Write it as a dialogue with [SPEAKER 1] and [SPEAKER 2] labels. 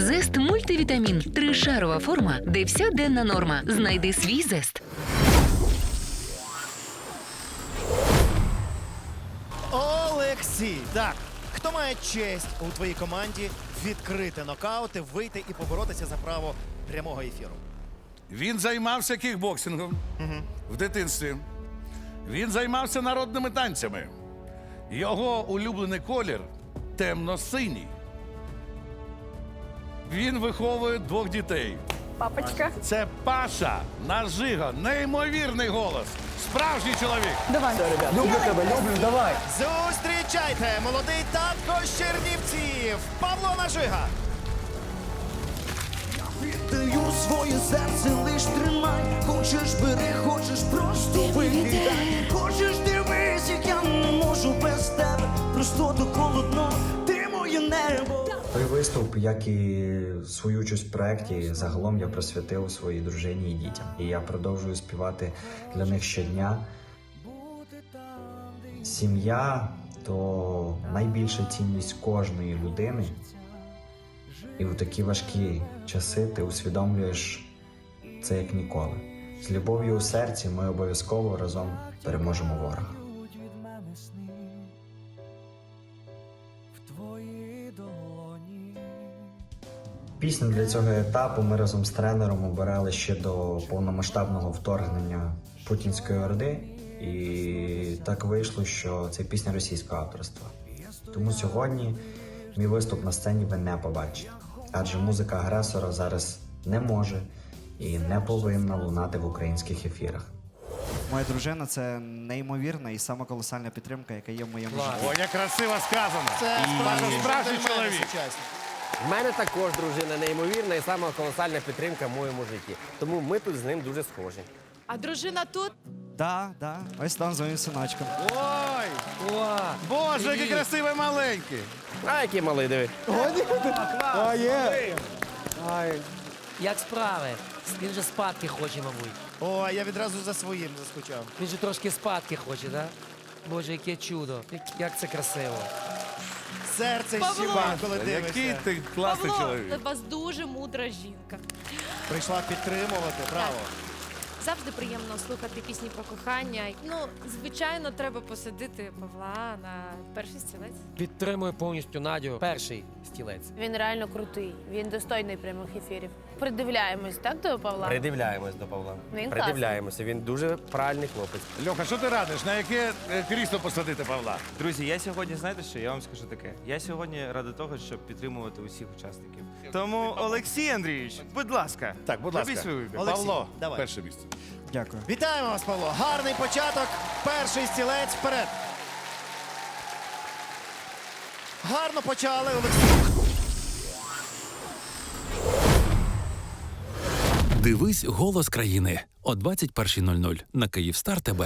[SPEAKER 1] Зест мультивітамін. Тришарова форма, де вся денна норма. Знайди свій зест.
[SPEAKER 2] Олексій, так. Хто має честь у твоїй команді відкрити нокаути, вийти і поборотися за право прямого ефіру?
[SPEAKER 3] Він займався кікбоксингом в дитинстві. Він займався народними танцями. Його улюблений колір темно-синій. Він виховує двох дітей.
[SPEAKER 4] Папочка.
[SPEAKER 3] Це Паша Нажига, неймовірний голос. Справжній чоловік.
[SPEAKER 4] Давай.
[SPEAKER 5] Люблю тебе, люблю, давай.
[SPEAKER 2] Зустрічайте молодий татко з Чернівців Павло Нажига.
[SPEAKER 6] Даю своє серце, лиш тримай. Хочеш бери, хочеш просто викидай. Хочеш дивись, як я не можу без тебе. Просто то холодно, ти моє небо.
[SPEAKER 7] Той виступ, як і свою участь в проєкті, загалом я присвятив своїй дружині і дітям. І я продовжую співати для них щодня. Сім'я то найбільша цінність кожної людини. І в такі важкі часи ти усвідомлюєш це як ніколи. З любов'ю у серці ми обов'язково разом переможемо ворога. Пісню для цього етапу ми разом з тренером обирали ще до повномасштабного вторгнення Путінської Орди. І так вийшло, що це пісня російського авторства. Тому сьогодні мій виступ на сцені ви не побачите. Адже музика агресора зараз не може і не повинна лунати в українських ефірах.
[SPEAKER 8] Моя дружина це неймовірна і сама колосальна підтримка, яка є в моєму житті.
[SPEAKER 3] О, як красиво сказано.
[SPEAKER 2] Це справжній
[SPEAKER 3] чоловік.
[SPEAKER 5] В мене також дружина неймовірна і сама колосальна підтримка в моєму житті. Тому ми тут з ним дуже схожі.
[SPEAKER 4] А дружина тут?
[SPEAKER 8] Да, да, ось там з моїм синочком.
[SPEAKER 3] Ой, Боже, який красивий маленький.
[SPEAKER 5] А який малий диви.
[SPEAKER 8] А, є.
[SPEAKER 9] Як справи? Він же спадки хоче, мабуть.
[SPEAKER 2] О, а я відразу за своїм заскучав.
[SPEAKER 9] Він же трошки спадки хоче, да? Боже, яке чудо. Як це красиво.
[SPEAKER 2] Серце
[SPEAKER 4] Павло!
[SPEAKER 2] щіба, коли
[SPEAKER 3] Який
[SPEAKER 2] дивишся.
[SPEAKER 3] ти класний
[SPEAKER 4] Павло,
[SPEAKER 3] чоловік.
[SPEAKER 4] у вас дуже мудра жінка.
[SPEAKER 2] Прийшла підтримувати, браво.
[SPEAKER 4] Завжди приємно слухати пісні про кохання. Ну, звичайно, треба посадити Павла на перший стілець.
[SPEAKER 9] Підтримую повністю Надю. Перший стілець.
[SPEAKER 10] Він реально крутий. Він достойний прямих ефірів. Придивляємось, так до Павла?
[SPEAKER 5] Придивляємось до Павла.
[SPEAKER 10] Він
[SPEAKER 5] Придивляємося. Він дуже правильний хлопець.
[SPEAKER 3] Льоха, що ти радиш? На яке е, крісло посадити Павла?
[SPEAKER 11] Друзі, я сьогодні, знаєте що, я вам скажу таке. Я сьогодні ради того, щоб підтримувати усіх учасників. Тому, Олексій Андрійович, будь ласка,
[SPEAKER 3] Так, будь ласка.
[SPEAKER 11] свій вибір.
[SPEAKER 2] Олексій,
[SPEAKER 3] Павло,
[SPEAKER 2] давай.
[SPEAKER 3] перше місце.
[SPEAKER 8] Дякую.
[SPEAKER 2] Вітаємо вас, Павло. Гарний початок. Перший стілець вперед. Гарно почали, Олексій.
[SPEAKER 12] Дивись голос країни о 21.00 на Київстар ТБ.